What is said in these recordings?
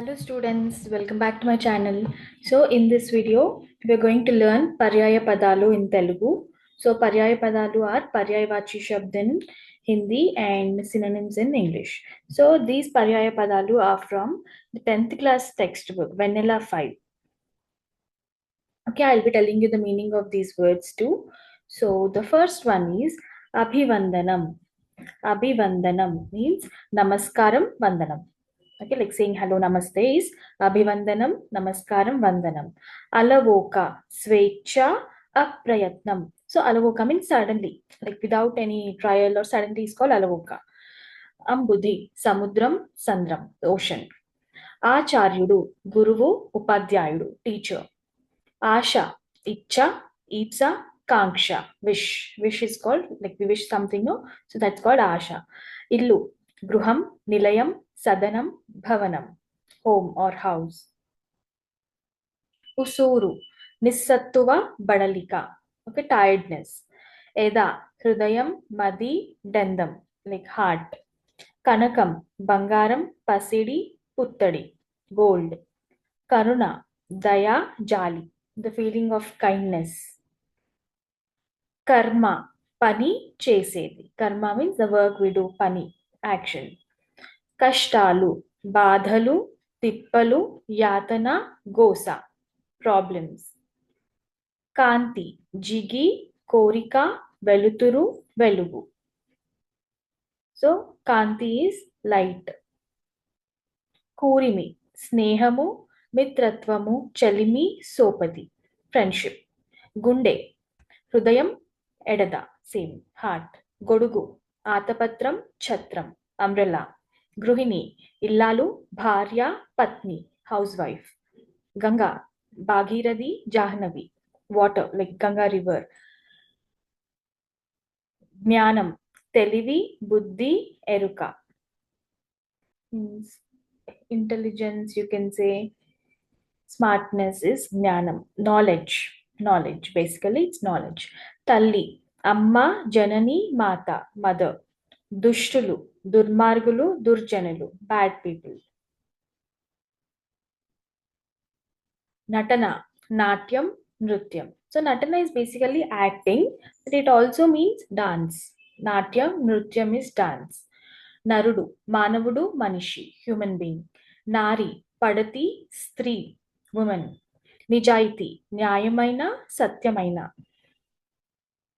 Hello students, welcome back to my channel. So in this video, we are going to learn Paryaya Padalu in Telugu. So Paryaya Padalu are Paryayavachi Shabd in Hindi and synonyms in English. So these Paryaya Padalu are from the 10th class textbook, Vanilla 5. Okay, I'll be telling you the meaning of these words too. So the first one is Abhivandanam. Abhivandanam means Namaskaram Vandanam. Okay, like saying hello, namaste is Abhivandanam, Namaskaram, Vandanam. Alavoka, Svecha, Aprayatnam. So Alavoka means suddenly, like without any trial or suddenly is called Alavoka. Ambudhi, Samudram, Sandram, the ocean. Acharyudu, Guruvu, Upadhyayudu, teacher. Asha, Icha, Itza, Kanksha, wish. Wish is called, like we wish something, no? So that's called Asha. Illu, సదనం భవనం home or house. ఉసూరు నిస్సత్తువ బడలిక okay tiredness. ఏదా హృదయం మది డెందం like heart. కనకం బంగారం పసిడి పుత్తడి గోల్డ్. కరుణ దయా జాలి ద ఫీలింగ్ ఆఫ్ కైండ్నెస్. కర్మ పని చేసేది. Karma means the work we do పని యాక్షన్. కష్టాలు బాధలు తిప్పలు యాతన గోస. ప్రాబ్లమ్స్ కాంతి జిగి కోరిక వెలుతురు వెలుగు. సో కాంతి ఈజ్ లైట్ కూరిమి స్నేహము మిత్రత్వము చలిమి సోపతి ఫ్రెండ్షిప్ గుండె హృదయం ఎడద సేమ్. హార్ట్ గొడుగు ఆతపత్రం ఛత్రం. అంబ్రెలా గృహిణి ఇల్లాలు భార్య పత్ని housewife Ganga Bhagirathi Jahnavi. Water like Ganga river జ్ఞానం తెలివి బుద్ధి ఎరుక. Intelligence you can say smartness is jnanam. Knowledge knowledge basically it's knowledge తల్లి అమ్మ జనని మాత మదర్ దుష్టులు. దుర్మార్గులు దుర్జనులు బ్యాడ్ పీపుల్ నటన నాట్యం నృత్యం. So natana is basically acting but it also means dance natyam nrityam is dance నరుడు మానవుడు మనిషి హ్యూమన్ బీయింగ్ నారి పడతి స్త్రీ ఉమెన్ నిజాయితీ న్యాయమైన సత్యమైన.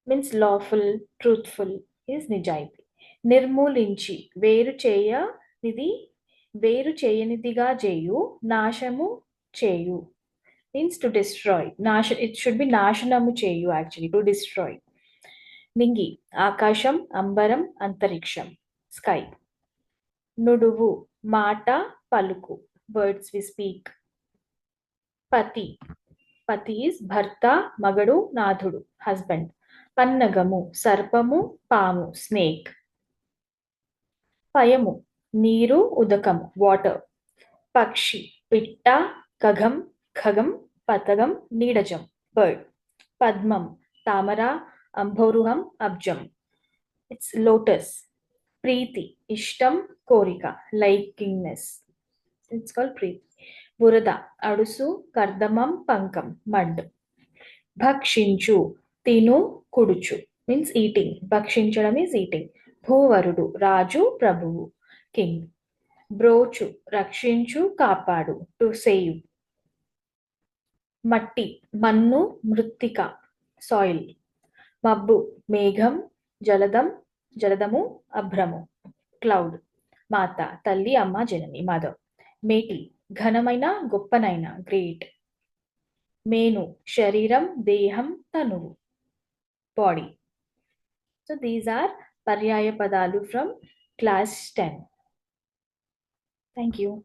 మీన్స్ లాఫుల్ ట్రూత్ఫుల్ ఈజ్ నిజాయితీ. నిర్మూలించి వేరు చేయనిది వేరు చేయనిదిగా చేయు నాశము చేయు. మీన్స్ టు డిస్ట్రాయ్ నాశ ఇట్ షుడ్ బి నాశనము చేయు యాక్చువల్లీ టు డిస్ట్రాయ్ నింగి ఆకాశం అంబరం అంతరిక్షం. స్కై నుడువు మాట పలుకు. వర్డ్స్ వి స్పీక్ పతి పతి ఇస్ భర్త మగడు నాథుడు హస్బెండ్ పన్నగము సర్పము పాము స్నేక్ పయము నీరు ఉదకము వాటర్. పక్షి పిట్ట కఘం ఖగం పతగం నీడజం బర్డ్. పద్మం తామర అంభోరుహం అబ్జం. ఇట్స్ లోటస్ ప్రీతి ఇష్టం కోరిక లైకింగ్నెస్ ఇట్స్ కాల్ ప్రీతి. బురద అడుసు కర్దమం పంకం మడ్. భక్షించు తిను కుడుచు. మీన్స్ ఈటింగ్ భక్షించడం ఈజ్ ఈటింగ్ భూవరుడు రాజు ప్రభువు. కింగ్ బ్రోచు రక్షించు కాపాడు. టు సేవ్ మట్టి మన్ను మృత్తిక. సాయిల్. మబ్బు మేఘం జలదం జలదము అభ్రము. క్లౌడ్. మాత తల్లి అమ్మ జనని మాధవ్. మేటి ఘనమైన గొప్పనైన గ్రేట్. మేను శరీరం దేహం తనువు. Body. So these are Paryaya Padalu from class 10. Thank you.